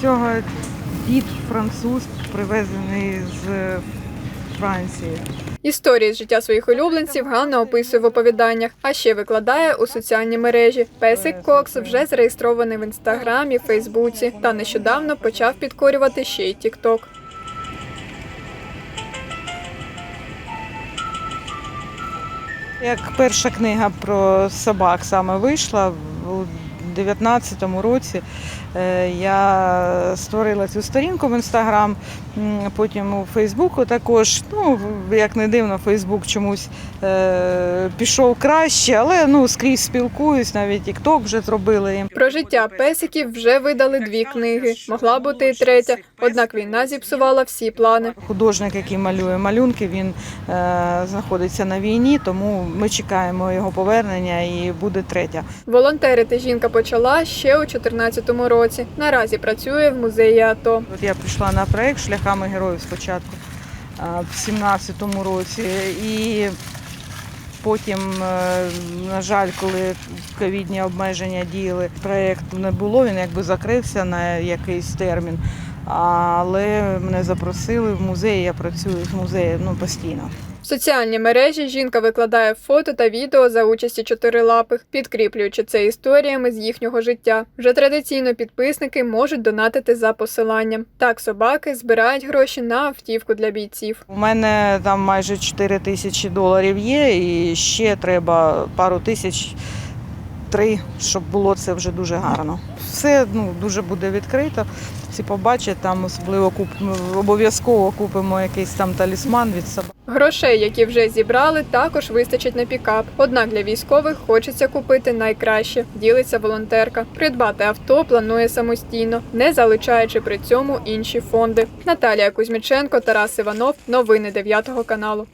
Цього дід француз привезений з Франції. Історії з життя своїх улюбленців Ганна описує в оповіданнях, а ще викладає у соціальні мережі. Песик Кокс вже зареєстрований в інстаграмі, Фейсбуці та нещодавно почав підкорювати ще й Тікток. Як перша книга про собак саме вийшла у 19-му році, е, я створила цю сторінку в інстаграм, потім у Фейсбуку також. Ну, як не дивно, Фейсбук чомусь е, пішов краще, але ну, скрізь спілкуюсь, навіть TikTok вже зробили. Про життя песиків вже видали дві книги. Могла бути і третя, однак війна зіпсувала всі плани. Художник, який малює малюнки, він е, знаходиться на війні, тому ми чекаємо його повернення і буде третя. Волонтерити жінка почала ще у 2014 році. Наразі працює в музеї АТО. От я прийшла на проект шляхами героїв спочатку в 17-му році, і потім, е, на жаль, коли ковідні обмеження діяли, проєкт не було, він якби закрився на якийсь термін. Але мене запросили в музей, я працюю з музею ну, постійно. В соціальні мережі жінка викладає фото та відео за участі чотирилапих, підкріплюючи це історіями з їхнього життя. Вже традиційно підписники можуть донатити за посиланням. Так собаки збирають гроші на автівку для бійців. У мене там майже 4 тисячі доларів є, і ще треба пару тисяч три, щоб було це вже дуже гарно. Все ну, дуже буде відкрито. Всі побачать, там особливо куп... обов'язково купимо якийсь там талісман від собак. Грошей, які вже зібрали, також вистачить на пікап. Однак для військових хочеться купити найкраще. Ділиться волонтерка. Придбати авто планує самостійно, не залучаючи при цьому інші фонди. Наталія Кузьміченко, Тарас Іванов. Новини 9 каналу.